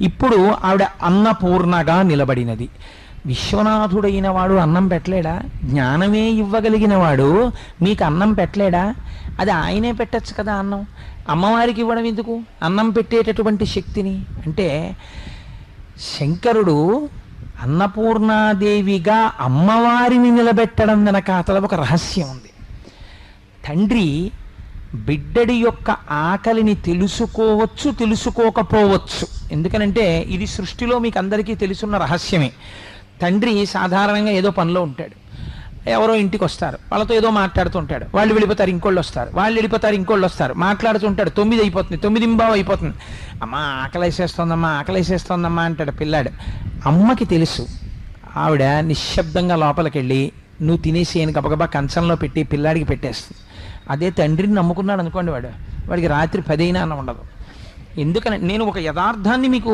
ఇప్పుడు ఆవిడ అన్నపూర్ణగా నిలబడినది. విశ్వనాథుడైన వాడు అన్నం పెట్టలేడా? జ్ఞానమే ఇవ్వగలిగిన వాడు మీకు అన్నం పెట్టలేడా? అది ఆయనే పెట్టచ్చు కదా అన్నం. అమ్మవారికి ఇవ్వడం ఎందుకు? అన్నం పెట్టేటటువంటి శక్తిని. అంటే శంకరుడు అన్నపూర్ణాదేవిగా అమ్మవారిని నిలబెట్టడం వెనక అతల ఒక రహస్యం ఉంది. తండ్రి బిడ్డడి యొక్క ఆకలిని తెలుసుకోవచ్చు తెలుసుకోకపోవచ్చు. ఎందుకనంటే ఇది సృష్టిలో మీకు అందరికీ తెలుసున్న రహస్యమే. తండ్రి సాధారణంగా ఏదో పనిలో ఉంటాడు. ఎవరో ఇంటికి వస్తారు వాళ్ళతో ఏదో మాట్లాడుతుంటాడు. వాళ్ళు వెళ్ళిపోతారు ఇంకోళ్ళు వస్తారు వాళ్ళు వెళ్ళిపోతారు ఇంకోళ్ళు వస్తారు మాట్లాడుతుంటాడు. తొమ్మిది అయిపోతుంది. తొమ్మిది ఇంబావు అయిపోతుంది. అమ్మా ఆకలేసేస్తోందమ్మా ఆకలేసేస్తోందమ్మా అంటాడు పిల్లాడు. అమ్మకి తెలుసు. ఆవిడ నిశ్శబ్దంగా లోపలికి వెళ్ళి నువ్వు తినేసి ఆయన గబగబా కంచంలో పెట్టి పిల్లాడికి పెట్టేస్తుంది. అదే తండ్రిని నమ్ముకున్నాడు అనుకోండి వాడు. వాడికి రాత్రి పదైనా అన్న ఉండదు. ఎందుకని? నేను ఒక యథార్థాన్ని మీకు